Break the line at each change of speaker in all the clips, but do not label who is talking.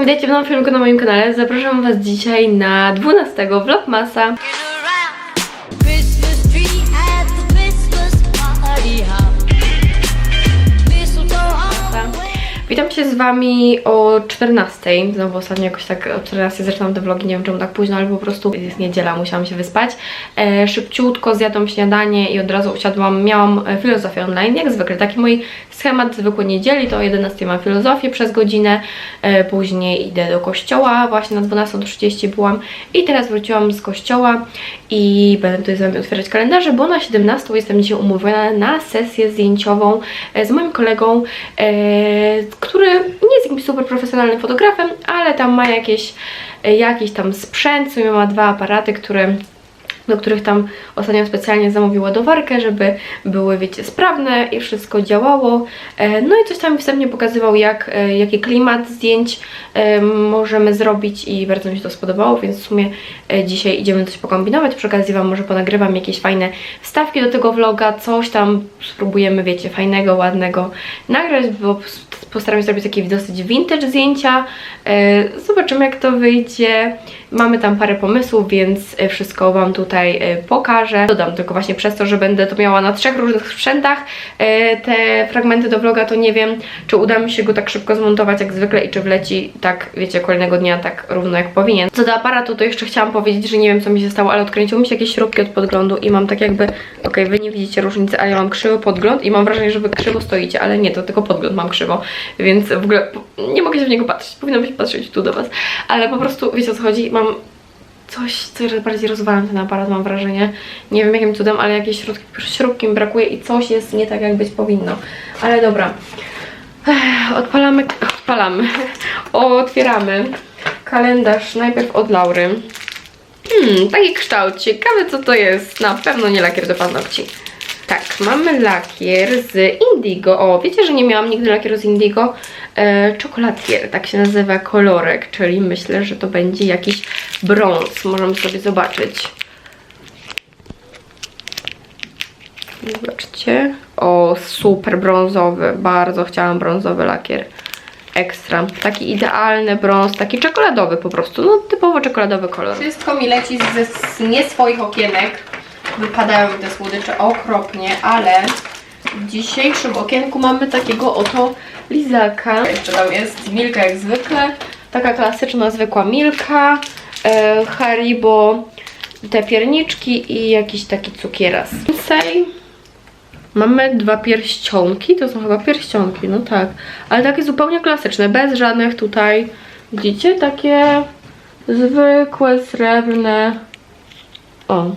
Witajcie w nowym filmiku na moim kanale. Zapraszam Was dzisiaj na 12 Vlogmasa. Witam się z Wami o 14. Znowu ostatnio jakoś tak o 14 zaczynam te vlogi, nie wiem czemu tak późno, ale po prostu jest niedziela, musiałam się wyspać. E, szybciutko zjadłam śniadanie i od razu usiadłam, miałam e, filozofię online, jak zwykle, taki mój schemat zwykłej niedzieli, to o 11 mam filozofię przez godzinę, e, później idę do kościoła, właśnie na 12.30 byłam i teraz wróciłam z kościoła i będę tutaj z Wami otwierać kalendarze, bo na 17 jestem dzisiaj umówiona na sesję zdjęciową e, z moim kolegą, e, który nie jest jakimś super profesjonalnym fotografem, ale tam ma jakieś, e, jakiś tam sprzęt, w sumie ma dwa aparaty, które do których tam ostatnio specjalnie zamówił ładowarkę, żeby były, wiecie, sprawne i wszystko działało. E, No i coś tam wstępnie pokazywał, jak, e, jaki klimat zdjęć e, możemy zrobić i bardzo mi się to spodobało, więc w sumie dzisiaj idziemy coś pokombinować. Przy okazji Wam może ponagrywam jakieś fajne wstawki do tego vloga, coś tam spróbujemy, wiecie, fajnego, ładnego nagrać, bo postaram się zrobić takie dosyć vintage zdjęcia. Zobaczymy jak to wyjdzie. Mamy tam parę pomysłów, więc e, wszystko Wam tutaj e, pokażę. Dodam tylko właśnie przez to, że będę to miała na trzech różnych sprzętach e, te fragmenty do vloga, to nie wiem, czy uda mi się go tak szybko zmontować jak zwykle i czy wleci tak, wiecie, kolejnego dnia tak równo jak powinien. Co do aparatu, to jeszcze chciałam powiedzieć, że nie wiem co mi się stało, ale odkręciły mi się jakieś śrubki od podglądu i mam tak jakby, okej, Wy nie widzicie różnicy, ale ja mam krzywy podgląd i mam wrażenie, że Wy krzywo stoicie, ale nie, to tylko podgląd mam krzywo, więc w ogóle nie mogę się w niego patrzeć, powinno się patrzeć tu do Was, ale po prostu, wiecie o co chodzi, mam coś, coraz bardziej rozwalam ten aparat, mam wrażenie. Nie wiem jakim cudem, ale jakieś śrubki, śrubki mi brakuje i coś jest nie tak, jak być powinno. Ale dobra. Ech, Odpalamy, odpalamy. Otwieramy kalendarz najpierw od Laury. Hmm, taki kształt. Ciekawe co to jest. Na pewno nie lakier do paznokci. Tak, mamy lakier z Indigo. O, wiecie, że nie miałam nigdy lakieru z Indigo? E, czekoladier, tak się nazywa kolorek, czyli myślę, że to będzie jakiś brąz. Możemy sobie zobaczyć. Zobaczcie. O, super brązowy. Bardzo chciałam brązowy lakier. Ekstra. Taki idealny brąz, taki czekoladowy po prostu. No, typowo czekoladowy kolor. Wszystko mi leci ze, z nie swoich okienek. Wypadają mi te słodycze okropnie, ale w dzisiejszym okienku mamy takiego oto lizaka. Jeszcze tam jest Milka jak zwykle. Taka klasyczna, zwykła Milka. E, Haribo. Te pierniczki i jakiś taki cukieras. Dzisiaj Mamy dwa pierścionki, to są chyba pierścionki, no tak. Ale takie zupełnie klasyczne, bez żadnych tutaj, widzicie, takie zwykłe, srebrne. O,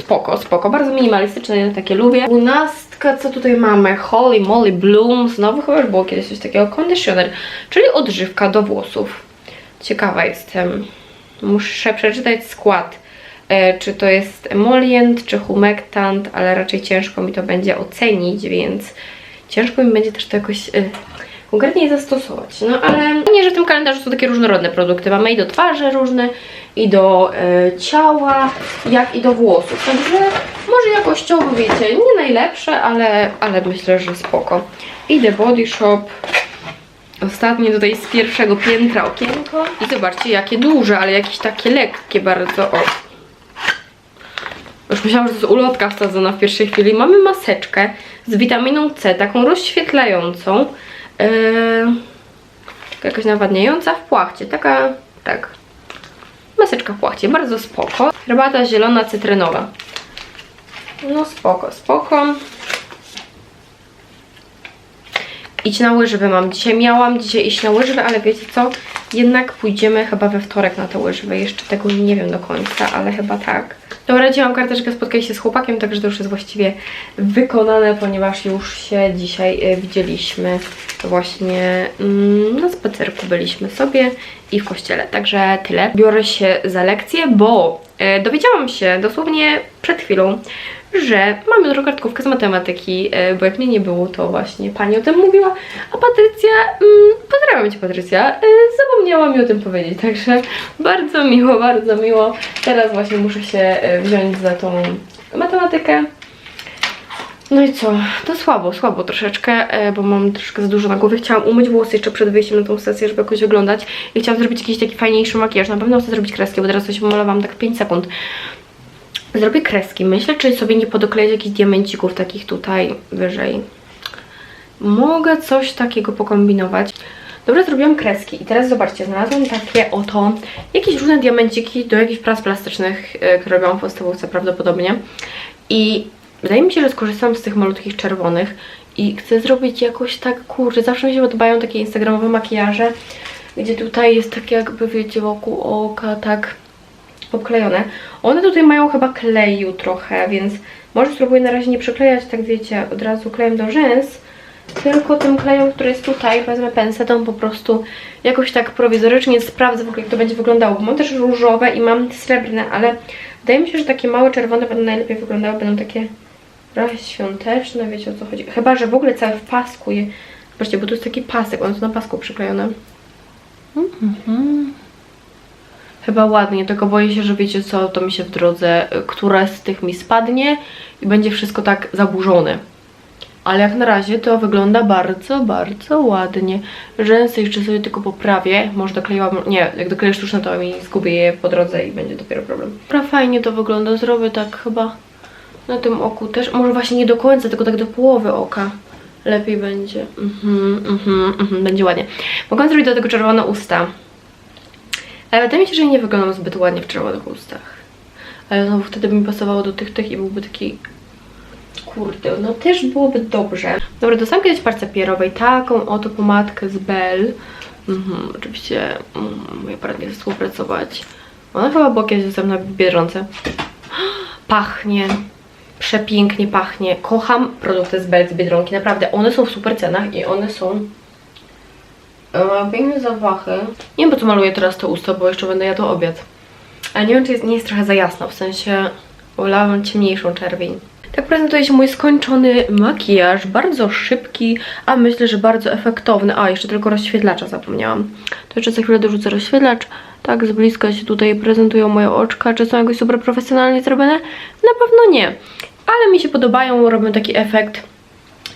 spoko, spoko, bardzo minimalistyczne, takie lubię. Dwunastka, co tutaj mamy? Holy Moly Bloom, znowu chyba już było kiedyś coś takiego, conditioner, czyli odżywka do włosów. Ciekawa jestem. Muszę przeczytać skład e, czy to jest emolient, czy humectant, ale raczej ciężko mi to będzie ocenić, więc ciężko mi będzie też to jakoś e, konkretnie zastosować. No ale nie, że w tym kalendarzu są takie różnorodne produkty. Mamy i do twarzy różne, i do e, ciała, jak i do włosów. Także może jakościowo, wiecie, nie najlepsze, ale, ale myślę, że spoko. I The Body Shop. Ostatnie tutaj z pierwszego piętra okienko. I zobaczcie, jakie duże, ale jakieś takie lekkie bardzo. O, już myślałam, że to jest ulotka wsadzona w pierwszej chwili. Mamy maseczkę z witaminą C, taką rozświetlającą. Yy, jakaś nawadniająca w płachcie. Taka, tak. Maseczka w płachcie, bardzo spoko. Herbata zielona, cytrynowa. No spoko, spoko. Idź na łyżwy mam. Dzisiaj miałam dzisiaj iść na łyżwy, ale wiecie co? Jednak pójdziemy chyba we wtorek na te łyżwy. Jeszcze tego nie wiem do końca, ale chyba tak. Dobra, dzisiaj mam karteczkę, spotkaj się z chłopakiem, także to już jest właściwie wykonane, ponieważ już się dzisiaj y, widzieliśmy właśnie mm, na spacerku byliśmy sobie i w kościele, także tyle. Biorę się za lekcję, bo e, dowiedziałam się dosłownie przed chwilą, że mam jutro kartkówkę z matematyki, e, bo jak mnie nie było, to właśnie pani o tym mówiła, a Patrycja, mm, pozdrawiam Cię Patrycja, e, zapomniała mi o tym powiedzieć, także bardzo miło, bardzo miło. Teraz właśnie muszę się wziąć za tą matematykę. No i co? To słabo, słabo troszeczkę, e, bo mam troszkę za dużo na głowie. Chciałam umyć włosy jeszcze przed wyjściem na tą sesję, żeby jakoś wyglądać. I chciałam zrobić jakiś taki fajniejszy makijaż. Na pewno chcę zrobić kreski, bo teraz coś pomalowałam tak 5 sekund. Zrobię kreski. Myślę, czy sobie nie podokleić jakichś diamencików takich tutaj wyżej. Mogę coś takiego pokombinować. Dobra, zrobiłam kreski i teraz zobaczcie, znalazłam takie oto jakieś różne diamenciki do jakichś prac plastycznych, e, które robiłam w podstawówce prawdopodobnie. I wydaje mi się, że skorzystam z tych malutkich czerwonych i chcę zrobić jakoś tak, kurczę, zawsze mi się podobają takie instagramowe makijaże, gdzie tutaj jest tak jakby, wiecie, wokół oka, tak obklejone. One tutaj mają chyba kleju trochę, więc może spróbuję na razie nie przyklejać, tak wiecie, od razu klejem do rzęs, tylko tym klejem, który jest tutaj, wezmę pensetą po prostu jakoś tak prowizorycznie sprawdzę w ogóle jak to będzie wyglądało, bo mam też różowe i mam srebrne, ale wydaje mi się, że takie małe czerwone będą najlepiej wyglądały, będą takie trochę świąteczne, wiecie o co chodzi. Chyba, że w ogóle cały w pasku je... Zobaczcie, bo tu jest taki pasek, on jest na pasku przyklejony. Mhm. Chyba ładnie, tylko boję się, że wiecie co, to mi się w drodze, która z tych mi spadnie i będzie wszystko tak zaburzone. Ale jak na razie to wygląda bardzo, bardzo ładnie. Rzęsy jeszcze sobie tylko poprawię. Może dokleiłam, nie, jak dokleję sztuczne to mi zgubię je po drodze i będzie dopiero problem. Dobra, fajnie to wygląda, zrobię tak chyba na tym oku też. Może właśnie nie do końca, tylko tak do połowy oka. Lepiej będzie. Mhm, mhm, mhm, będzie ładnie. Mogłam zrobić do tego czerwone usta. Ale wydaje mi się, że nie wyglądam zbyt ładnie w czerwonych ustach. Ale znowu wtedy by mi pasowało do tych, tych i byłby taki... Kurde, no też byłoby dobrze. Dobra, dostałam kiedyś parce pierowej taką oto pomadkę z Bell. Mhm, oczywiście mm, mój aparat nie chce współpracować. Ona chyba była kiedyś dostępna w Biedronce. Pachnie. Przepięknie pachnie. Kocham produkty z Bell z Biedronki. Naprawdę, one są w super cenach i one są E, piękne zapachy. Nie wiem po co maluję teraz to usta, bo jeszcze będę jadła obiad. Ale nie wiem, czy jest, nie jest trochę za jasno, w sensie wolałam ciemniejszą czerwień. Tak prezentuje się mój skończony makijaż, bardzo szybki, a myślę, że bardzo efektowny. A, jeszcze tylko rozświetlacza zapomniałam. To jeszcze za chwilę dorzucę rozświetlacz. Tak, z bliska się tutaj prezentują moje oczka. Czy są jakoś super profesjonalnie zrobione? Na pewno nie. Ale mi się podobają, robią taki efekt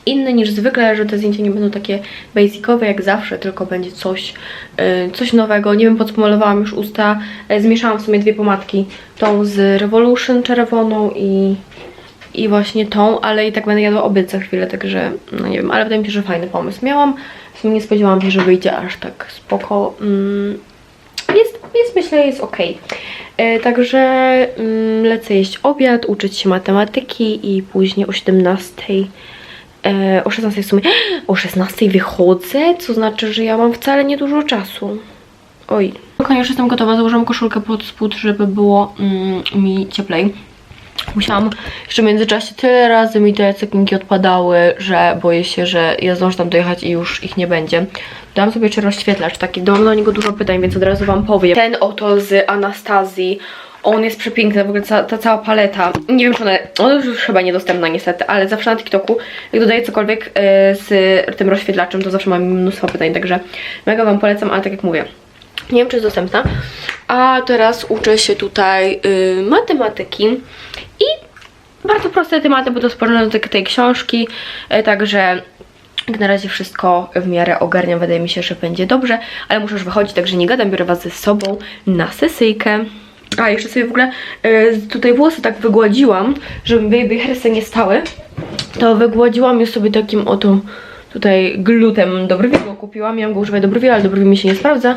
inny niż zwykle, że te zdjęcia nie będą takie basicowe jak zawsze, tylko będzie coś, yy, coś nowego. Nie wiem po co pomalowałam już usta. E, Zmieszałam w sumie dwie pomadki. Tą z Revolution czerwoną i, i właśnie tą, ale i tak będę jadła obiad za chwilę, także no nie wiem, ale wydaje mi się, że fajny pomysł miałam. W sumie nie spodziewałam się, że wyjdzie aż tak spoko. Mm, jest myślę, jest ok. E, także mm, lecę jeść obiad, uczyć się matematyki i później o 17 E, o 16 w sumie. O 16 wychodzę, co znaczy, że ja mam wcale nie dużo czasu. Oj. Już jestem gotowa. Założyłam koszulkę pod spód, żeby było mm, mi cieplej. Musiałam jeszcze w międzyczasie tyle razy mi te cekinki odpadały, że boję się, że ja zdążę tam dojechać i już ich nie będzie. Dałam sobie jeszcze rozświetlacz, taki, mam do niego dużo pytań, więc od razu Wam powiem. Ten oto z Anastazji, on jest przepiękny, w ogóle ca ta cała paleta. Nie wiem, czy ona, ona już chyba niedostępna niestety, ale zawsze na TikToku, jak dodaję cokolwiek e, z tym rozświetlaczem, to zawsze mam mnóstwo pytań, także mega Wam polecam, ale tak jak mówię, nie wiem, czy jest dostępna. A teraz uczę się tutaj y, matematyki bardzo proste tematy, bo to sporządzone do tej książki, e, także jak na razie wszystko w miarę ogarniam, wydaje mi się, że będzie dobrze, ale muszę już wychodzić, także nie gadam, biorę Was ze sobą na sesyjkę. A, jeszcze sobie w ogóle e, tutaj włosy tak wygładziłam, żeby baby hairsy nie stały. To wygładziłam je sobie takim oto tutaj glutem do brwi, bo kupiłam. Miałam go używać do brwi, ale do brwi mi się nie sprawdza.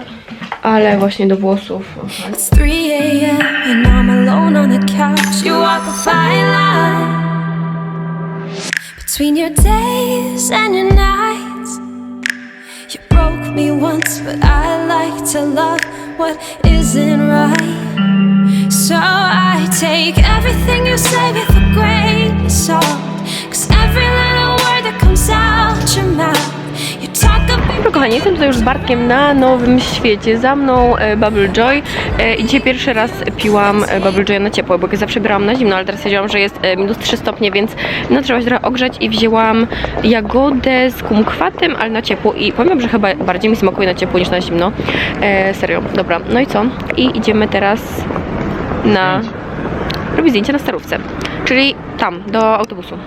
Ale właśnie do włosów. aha.
It's 3 a.m. and I'm alone on the couch. You walk a fine line between your days and your nights. You broke me once, but I like to love what isn't right. So I take everything you say with a grain of salt. Cause every about.
Dobra, kochani, jestem tutaj już z Bartkiem na nowym świecie. Za mną e, Bubble Joy e, i dzisiaj pierwszy raz piłam e, Bubble Joy na ciepło, bo zawsze brałam na zimno, ale teraz wiedziałam, że jest e, minus 3 stopnie, więc no trzeba się trochę ogrzać i wzięłam jagodę z kumkwatem, ale na ciepło i powiem, że chyba bardziej mi smakuje na ciepło niż na zimno. E, serio, dobra, no i co? I idziemy teraz na robić zdjęcie na starówce, czyli tam, do autobusu.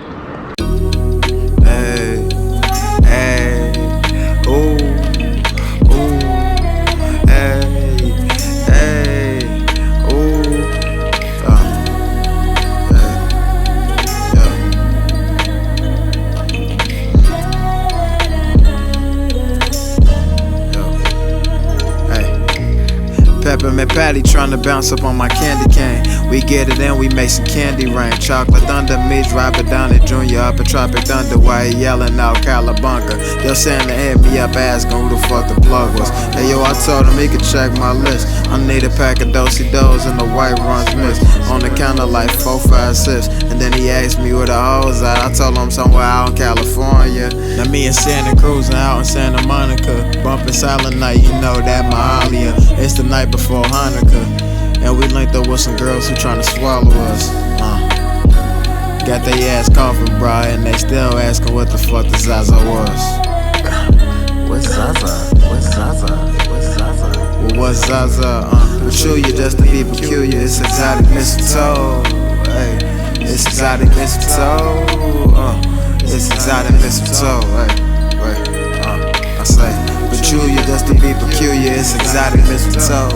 Tryna bounce up on my candy cane. We get it in, we make some candy rain. Chocolate thunder meets Robert Downey Jr. up at Tropic Thunder while he yelling out Calabunga. Yo, Santa hit me up asking who the fuck the plug was. Hey yo, I told him he could check my list. I need a pack of dosey dos and the white runs mix. On the counter like four, five, six. And then he asked me where the hoes at. I told him somewhere out in California. Now me and Santa cruising out in Santa Monica. Bumping Silent Night, you know that Mahalia. It's the night before Hanukkah. And we linked up with some girls who tryna swallow us. Uh. Got they ass coughing, bra, and they still asking what the fuck the Zaza was. What's Zaza? What's Zaza? What's Zaza? Well, what's Zaza? Uh, peculiar just to be peculiar. It's exotic mistletoe. Hey, it's exotic mistletoe. Uh, it's exotic mistletoe. Hey, wait, uh, I say peculiar just to be peculiar. It's exotic Miss mistletoe.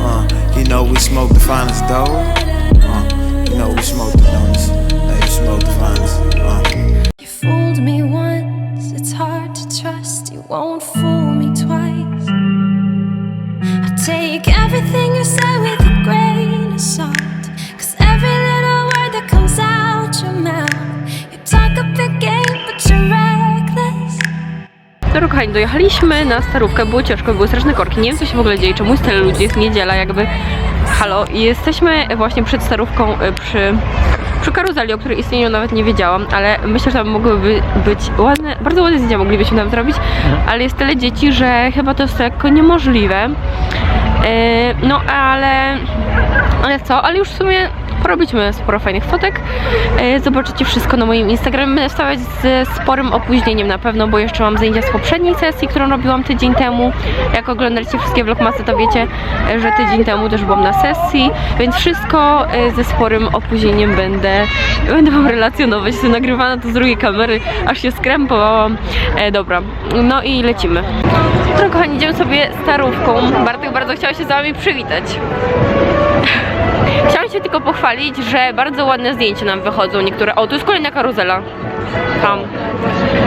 Uh, you know we smoke the finest dough. Uh, you know we smoke the donuts. Hey, we smoke the finest. Uh.
You fooled me once, it's hard to trust. You won't fool
kochani, dojechaliśmy na starówkę, było ciężko, były straszne korki, nie wiem co się w ogóle dzieje, czemu jest tyle ludzi, jest niedziela jakby, halo, i jesteśmy właśnie przed starówką y, przy, przy karuzeli, o której istnieniu nawet nie wiedziałam, ale myślę, że tam mogłyby być ładne, bardzo ładne zdjęcia moglibyśmy tam zrobić, ale jest tyle dzieci, że chyba to jest lekko niemożliwe, E, no ale, ale co, ale już w sumie porobiliśmy sporo fajnych fotek. E, Zobaczycie wszystko na moim Instagramie. Będę wstawiać z sporym opóźnieniem na pewno, bo jeszcze mam zdjęcia z poprzedniej sesji, którą robiłam tydzień temu. Jak oglądaliście wszystkie vlogmasy, to wiecie, że tydzień temu też byłam na sesji, więc wszystko e, ze sporym opóźnieniem będę, będę wam relacjonować. Jestem nagrywana to z drugiej kamery, aż się skrępowałam. E, dobra, no i lecimy. Dobra, kochani, idziemy sobie starówką. Bartek bardzo chciał się z wami przywitać. Chciałam się tylko pochwalić, że bardzo ładne zdjęcia nam wychodzą niektóre. O, tu jest kolejna karuzela. Tam.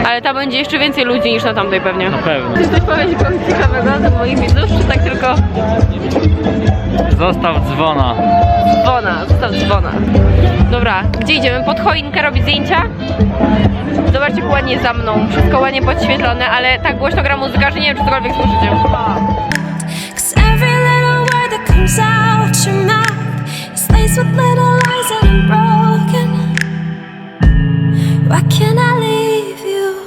Ale tam będzie jeszcze więcej ludzi niż na tamtej pewnie.
Na pewno.
Chcesz coś powiedzieć kogoś ciekawego do moich widzów, czy tak tylko
Zostaw dzwona.
dzwona, zostaw dzwona. Dobra, gdzie idziemy? Pod choinkę robić zdjęcia? Zobaczcie, jak ładnie za mną. Wszystko ładnie podświetlone, ale tak głośno gra muzyka, że nie wiem, czy cokolwiek słyszycie.
Cause every little word that comes out your mouth laced with little lies and I'm broken. Why can't I leave you?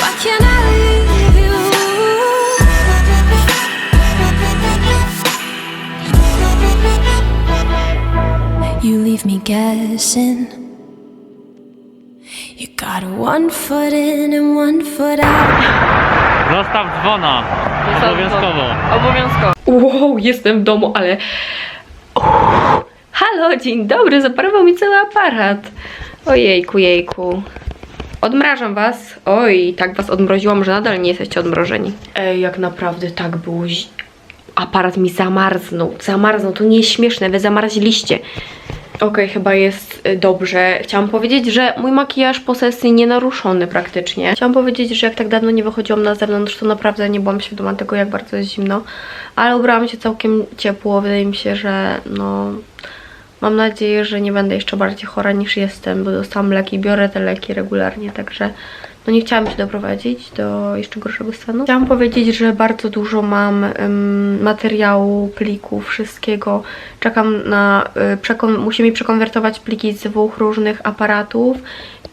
Why can't I leave you? You leave me guessing. You got one foot in and one foot out.
Zostaw dzwona. Obowiązkowo.
Obowiązkowo. Wow, jestem w domu, ale... Uff. Halo, dzień dobry, zaparował mi cały aparat. Ojejku, jejku. Odmrażam was. Oj, tak was odmroziłam, że nadal nie jesteście odmrożeni. Ej, jak naprawdę tak było. Aparat mi zamarznął. Zamarznął, to nie śmieszne, wy zamarzliście. Okej, chyba jest y, dobrze. Chciałam powiedzieć, że mój makijaż po sesji nie naruszony praktycznie. Chciałam powiedzieć, że jak tak dawno nie wychodziłam na zewnątrz, to naprawdę nie byłam świadoma tego, jak bardzo jest zimno. Ale ubrałam się całkiem ciepło. Wydaje mi się, że no... Mam nadzieję, że nie będę jeszcze bardziej chora niż jestem, bo dostałam leki, biorę te leki regularnie, także no nie chciałam się doprowadzić do jeszcze gorszego stanu. Chciałam powiedzieć, że bardzo dużo mam em, materiału, plików, wszystkiego. Czekam na, y, musi mi przekonwertować pliki z dwóch różnych aparatów,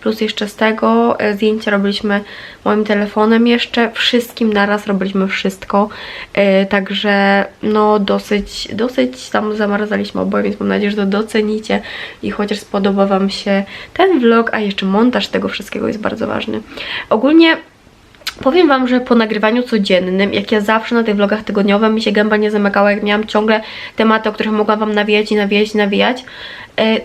plus jeszcze z tego e, zdjęcia robiliśmy moim telefonem jeszcze, wszystkim naraz robiliśmy wszystko, e, także no dosyć, dosyć tam zamarzaliśmy oboje, więc mam nadzieję, że to docenicie i chociaż spodoba Wam się ten vlog, a jeszcze montaż tego wszystkiego jest bardzo ważny. Ogólnie Powiem Wam, że po nagrywaniu codziennym, jak ja zawsze na tych vlogach tygodniowych mi się gęba nie zamykała, jak miałam ciągle tematy, o których mogłam Wam nawijać i nawijać i nawijać,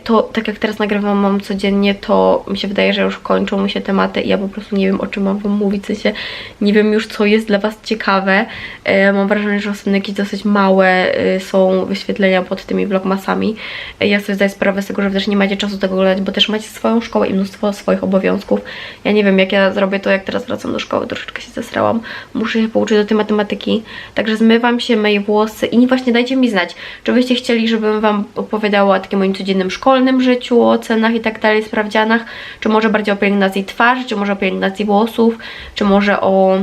to tak jak teraz nagrywam mam codziennie, to mi się wydaje, że już kończą mi się tematy i ja po prostu nie wiem o czym mam wam mówić, w sensie nie wiem już co jest dla was ciekawe. E, mam wrażenie, że ostatnio jakieś dosyć małe e, są wyświetlenia pod tymi vlogmasami. E, ja sobie zdaję sprawę z tego, że też nie macie czasu tego oglądać, bo też macie swoją szkołę i mnóstwo swoich obowiązków. Ja nie wiem jak ja zrobię to, jak teraz wracam do szkoły, troszeczkę się zesrałam. Muszę się pouczyć do tej matematyki, także zmywam się, myję włosy i właśnie dajcie mi znać, czy byście chcieli, żebym wam opowiadała o takim moim codziennym szkolnym życiu, o ocenach i tak dalej, sprawdzianach, czy może bardziej o pielęgnacji twarzy, czy może o pielęgnacji włosów, czy może o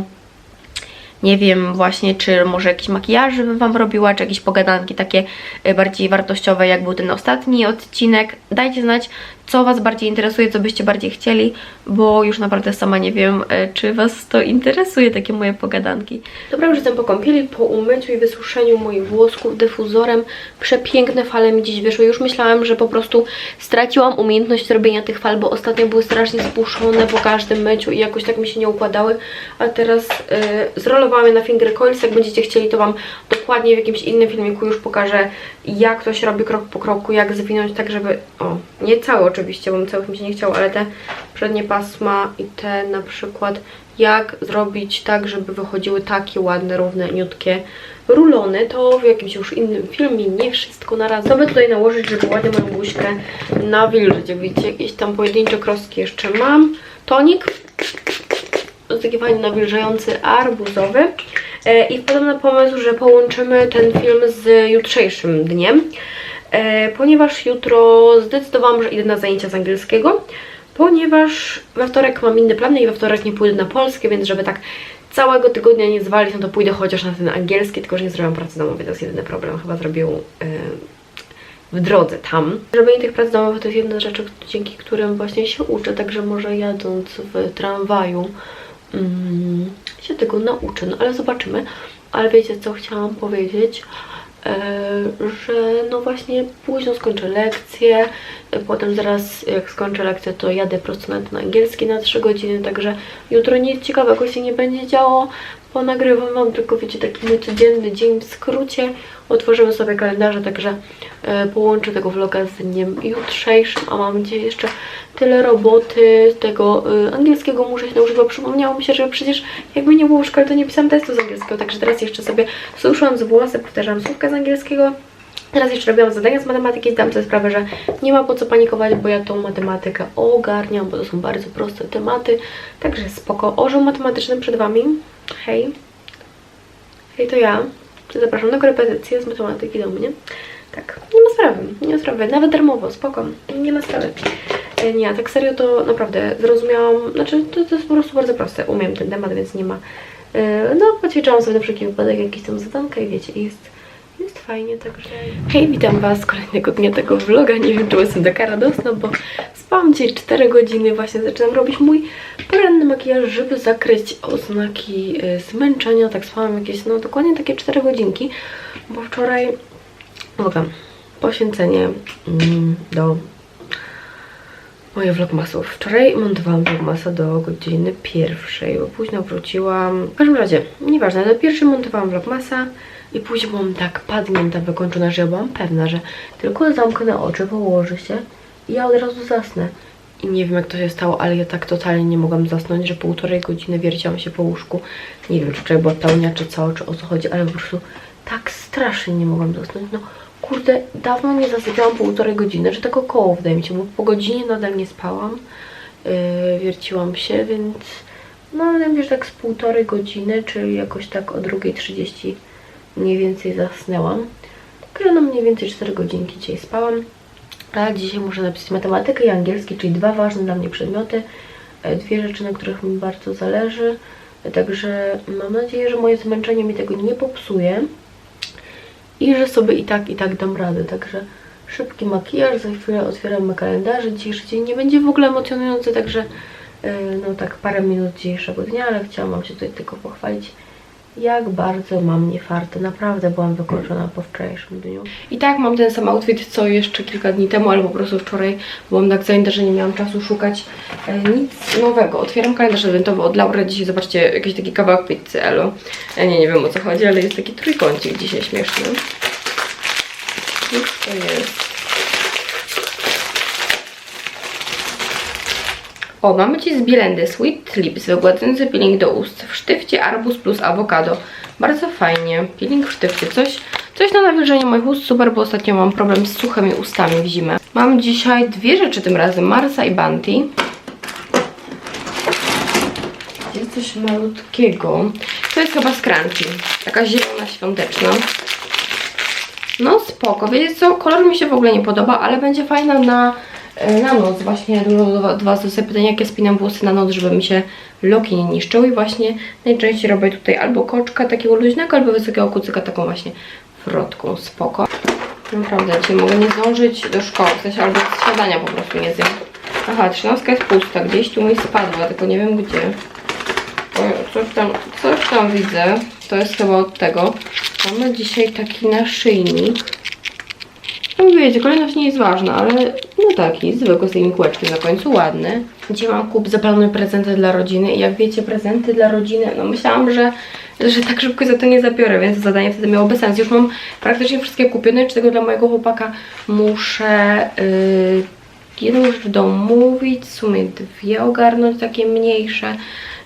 nie wiem właśnie, czy może jakiś makijaż bym Wam robiła, czy jakieś pogadanki takie y, bardziej wartościowe, jak był ten ostatni odcinek. Dajcie znać, co Was bardziej interesuje, co byście bardziej chcieli, bo już naprawdę sama nie wiem, y, czy Was to interesuje, takie moje pogadanki. Dobra, już jestem po kąpieli, po umyciu i wysuszeniu moich włosków dyfuzorem. Przepiękne fale mi dziś wyszły. Już myślałam, że po prostu straciłam umiejętność robienia tych fal, bo ostatnio były strasznie spuszczone po każdym myciu i jakoś tak mi się nie układały, a teraz y, zrolowałam je na finger coils. Jak będziecie chcieli, to Wam dokładnie w jakimś innym filmiku już pokażę, jak to się robi krok po kroku, jak zwinąć tak, żeby... O, nie całe oczywiście, bo całych się nie chciało, ale te przednie pasma i te na przykład, jak zrobić tak, żeby wychodziły takie ładne, równe, niutkie rulony, to w jakimś już innym filmie, nie wszystko na raz. By tutaj nałożyć, żeby ładnie moją buźkę nawilżyć, jak widzicie, jakieś tam pojedyncze krostki jeszcze mam. Tonik, taki fajny nawilżający arbuzowy. E, I wpadłam na pomysł, że połączymy ten film z jutrzejszym dniem, ponieważ jutro zdecydowałam, że idę na zajęcia z angielskiego, ponieważ we wtorek mam inny plan i we wtorek nie pójdę na polskie, więc żeby tak całego tygodnia nie zwalić, no to pójdę chociaż na ten angielski, tylko że nie zrobiłam pracy domowej, to jest jedyny problem, chyba zrobię ją, e, w drodze tam. Robienie tych prac domowych to jest jedna z rzeczy, dzięki którym właśnie się uczę, także może jadąc w tramwaju mm, się tego nauczę, no ale zobaczymy. Ale wiecie co chciałam powiedzieć? E, że no właśnie późno skończę lekcję, e, potem zaraz jak skończę lekcję to jadę prosto na ten angielski na 3 godziny, także jutro nic ciekawego się nie będzie działo, ponagrywam wam tylko wiecie taki mój codzienny dzień w skrócie, otworzymy sobie kalendarze, także e, połączę tego vloga z dniem jutrzejszym, a mam dzisiaj jeszcze tyle roboty, tego e, angielskiego muszę się nauczyć, bo przypomniało mi się, że przecież jakby nie było w szkole, to nie pisałam testu z angielskiego, także teraz jeszcze sobie suszyłam z włosy, powtarzam słówka z angielskiego, Teraz jeszcze robiłam zadania z matematyki, zdałam sobie sprawę, że nie ma po co panikować, bo ja tą matematykę ogarniam, bo to są bardzo proste tematy. Także spoko. Orzeł matematyczny przed Wami. Hej. Hej, to ja. Zapraszam na korepetycję z matematyki do mnie. Tak, nie ma sprawy, nie ma sprawy. Nawet darmowo, spoko. Nie ma sprawy. E, Nie, tak serio to naprawdę zrozumiałam, znaczy to, to jest po prostu bardzo proste. Umiem ten temat, więc nie ma... e, No, poćwiczyłam sobie na wszelki wypadek jakieś tam zadanka i wiecie, jest jest fajnie, także... Hej, witam Was kolejnego dnia tego vloga. Nie wiem, czy jestem taka radosna, bo spałam dzisiaj 4 godziny. Właśnie zaczynam robić mój poranny makijaż, żeby zakryć oznaki y, zmęczenia. Tak spałam jakieś, no dokładnie takie 4 godzinki, bo wczoraj... Uwaga, poświęcenie mm, do moje vlogmasów. Wczoraj montowałam vlogmasa do godziny pierwszej, bo późno wróciłam. W każdym razie, nieważne, do pierwszej montowałam vlogmasa i później byłam tak padnięta, wykończona, że ja byłam pewna, że tylko zamknę oczy, położę się i ja od razu zasnę. I nie wiem jak to się stało, ale ja tak totalnie nie mogłam zasnąć, że półtorej godziny wierciłam się po łóżku. Nie wiem, czy wczoraj była pełnia, czy co, czy o co chodzi, ale po prostu tak strasznie nie mogłam zasnąć. No kurde, dawno nie zasypiałam półtorej godziny, że tak około wydaje mi się, bo po godzinie nadal nie spałam. Yy, wierciłam się, więc no ale wiem, że tak z półtorej godziny, czyli jakoś tak o 2.30 mniej więcej zasnęłam. Także no mniej więcej 4 godzinki dzisiaj spałam. A dzisiaj muszę napisać matematykę i angielski, czyli dwa ważne dla mnie przedmioty. E, Dwie rzeczy, na których mi bardzo zależy. Także mam nadzieję, że moje zmęczenie mi tego nie popsuje. I że sobie i tak, i tak dam radę. Także szybki makijaż, za chwilę otwieramy kalendarze. Dzisiejszy dzień nie będzie w ogóle emocjonujący, także e, no tak parę minut dzisiejszego dnia, ale chciałam Wam się tutaj tylko pochwalić jak bardzo mam niefarty. Naprawdę byłam wykończona po wczorajszym dniu. I tak mam ten sam outfit, co jeszcze kilka dni temu, ale po prostu wczoraj byłam tak zajęta, że nie miałam czasu szukać e, nic nowego. Otwieram kalendarz adwentowy od Laury. Dzisiaj zobaczcie, jakiś taki kawałek pizzy Elo. Ja nie, nie wiem o co chodzi, ale jest taki trójkącik dzisiaj śmieszny. Cóż to jest? O, mamy ci z Bilendy Sweet Lips, wygładzący peeling do ust w sztywcie Arbus plus awokado. Bardzo fajnie. Peeling w sztywcie. Coś, coś na nawilżenie moich ust. Super, bo ostatnio mam problem z suchymi ustami w zimę. Mam dzisiaj dwie rzeczy tym razem. Marsa i Banti. Jest coś malutkiego. To jest chyba scrunchie. Taka zielona, świąteczna. No spoko. Wiecie co? Kolor mi się w ogóle nie podoba, ale będzie fajna na, na noc. Właśnie dużo do, Was do pytania, jak ja spinam włosy na noc, żeby mi się loki nie niszczyły. I właśnie najczęściej robię tutaj albo koczka takiego luźnego, albo wysokiego kucyka taką właśnie frotką. Spoko. Naprawdę, dzisiaj mogę nie zdążyć do szkoły, w sensie albo śniadania po prostu nie zjem. Aha, trzynastka jest pusta, gdzieś tu mi spadła, tylko nie wiem gdzie. O, Coś tam, coś tam widzę. To jest chyba od tego. Mamy dzisiaj taki naszyjnik. No wiecie, kolejność nie jest ważna, ale no taki, zwykły z tym kółeczkiem na końcu, ładny. Dzisiaj mam kup zaplanuję prezenty dla rodziny i jak wiecie, prezenty dla rodziny, no myślałam, że, że tak szybko za to nie zabiorę, więc zadanie wtedy miałoby sens. Już mam praktycznie wszystkie kupione, czy tego dla mojego chłopaka muszę yy, jedną rzecz w domu mówić, w sumie dwie ogarnąć, takie mniejsze.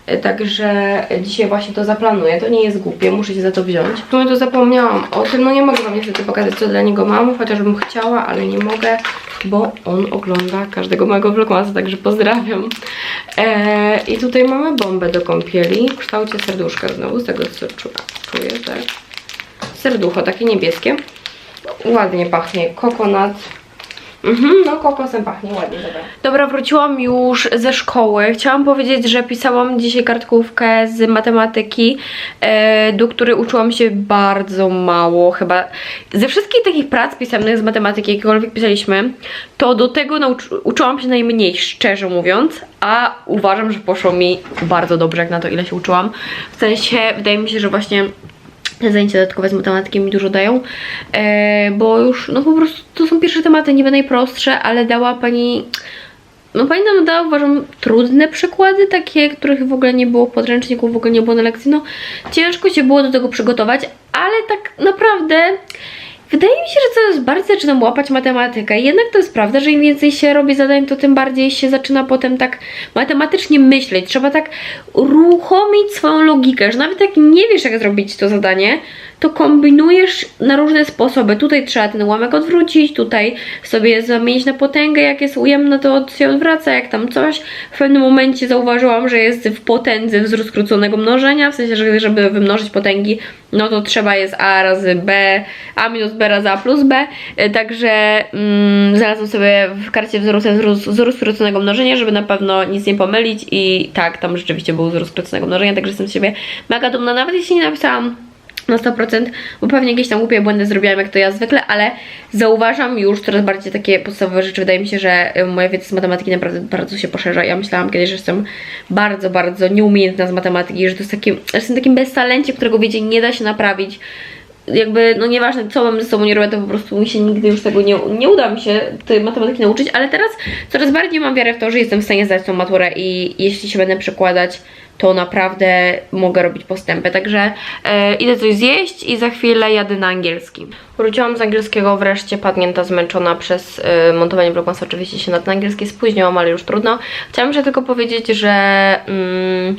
E, Także dzisiaj właśnie to zaplanuję. To nie jest głupie, muszę się za to wziąć. W sumie to zapomniałam o tym. No nie mogę wam niestety pokazać, co dla niego mam, chociażbym chciała, ale nie mogę, bo on ogląda każdego mojego vlogmasa, także pozdrawiam. E, I tutaj mamy bombę do kąpieli w kształcie serduszka znowu, z tego co czu- czuję, tak. Serducho, takie niebieskie. Ładnie pachnie. Kokonat. Mhm, no kokosem pachnie ładnie, dobra. Dobra, wróciłam już ze szkoły. Chciałam powiedzieć, że pisałam dzisiaj kartkówkę z matematyki, e, do której uczyłam się bardzo mało chyba. Ze wszystkich takich prac pisemnych z matematyki, jakiekolwiek pisaliśmy, to do tego uczyłam się najmniej, szczerze mówiąc, a uważam, że poszło mi bardzo dobrze, jak na to ile się uczyłam. W sensie, wydaje mi się, że właśnie zajęcia dodatkowe z matematyki mi dużo dają, e, bo już, no po prostu to są pierwsze tematy, niby najprostsze, ale dała pani, no pani nam dała, uważam, trudne przykłady, takie, których w ogóle nie było w podręczniku, w ogóle nie było na lekcji, no ciężko się było do tego przygotować, ale tak naprawdę wydaje mi się, że coraz bardziej zaczynam łapać matematykę. Jednak to jest prawda, że im więcej się robi zadań, to tym bardziej się zaczyna potem tak matematycznie myśleć, trzeba tak uruchomić swoją logikę, że nawet jak nie wiesz jak zrobić to zadanie, to kombinujesz na różne sposoby. Tutaj trzeba ten ułamek odwrócić, tutaj sobie zamienić na potęgę, jak jest ujemne, to się odwraca, jak tam coś. W pewnym momencie zauważyłam, że jest w potędze wzór skróconego mnożenia, w sensie, że żeby wymnożyć potęgi, no to trzeba jest a razy b, a minus b razy a plus b, E, także mm, znalazłam sobie w karcie wzór, wzór skróconego mnożenia, żeby na pewno nic nie pomylić i tak, tam rzeczywiście był wzór skróconego mnożenia, także jestem z siebie mega dumna, nawet jeśli nie napisałam na 100%, bo pewnie jakieś tam głupie błędy zrobiłam, jak to ja zwykle, ale zauważam już coraz bardziej takie podstawowe rzeczy. Wydaje mi się, że y, moja wiedza z matematyki naprawdę bardzo się poszerza. Ja myślałam kiedyś, że jestem bardzo, bardzo nieumiejętna z matematyki, że to jest takie, że jestem takim beztalenciem, którego wiecie, nie da się naprawić. Jakby, no nieważne co bym ze sobą nie robię, to po prostu mi się nigdy już tego nie, nie uda mi się tej matematyki nauczyć, ale teraz coraz bardziej mam wiarę w to, że jestem w stanie zdać tą maturę i jeśli się będę przekładać, to naprawdę mogę robić postępy. Także e, idę coś zjeść i za chwilę jadę na angielski. Wróciłam z angielskiego wreszcie, padnięta, zmęczona przez e, montowanie vlogmasa. Oczywiście się na ten angielski spóźniłam, ale już trudno. Chciałam jeszcze tylko powiedzieć, że... Mm,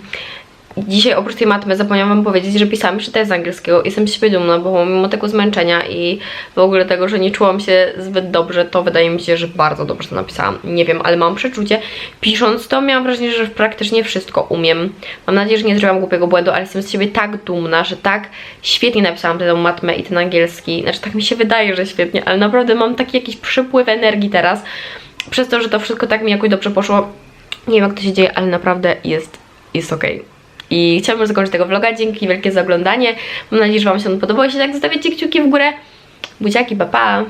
Dzisiaj oprócz tej matmy zapomniałam wam powiedzieć, że pisałam jeszcze test z angielskiego. Jestem z siebie dumna, bo mimo tego zmęczenia i w ogóle tego, że nie czułam się zbyt dobrze, to wydaje mi się, że bardzo dobrze to napisałam. Nie wiem, ale mam przeczucie. Pisząc to miałam wrażenie, że praktycznie wszystko umiem. Mam nadzieję, że nie zrobiłam głupiego błędu, ale jestem z siebie tak dumna, że tak świetnie napisałam tę matmę i ten angielski. Znaczy tak mi się wydaje, że świetnie, ale naprawdę mam taki jakiś przypływ energii teraz. Przez to, że to wszystko tak mi jakoś dobrze poszło. Nie wiem jak to się dzieje, ale naprawdę jest, jest okej. I chciałabym zakończyć tego vloga. Dzięki wielkie za oglądanie. Mam nadzieję, że Wam się on podobał. Jeśli tak, zostawiacie kciuki w górę. Buziaki, pa pa!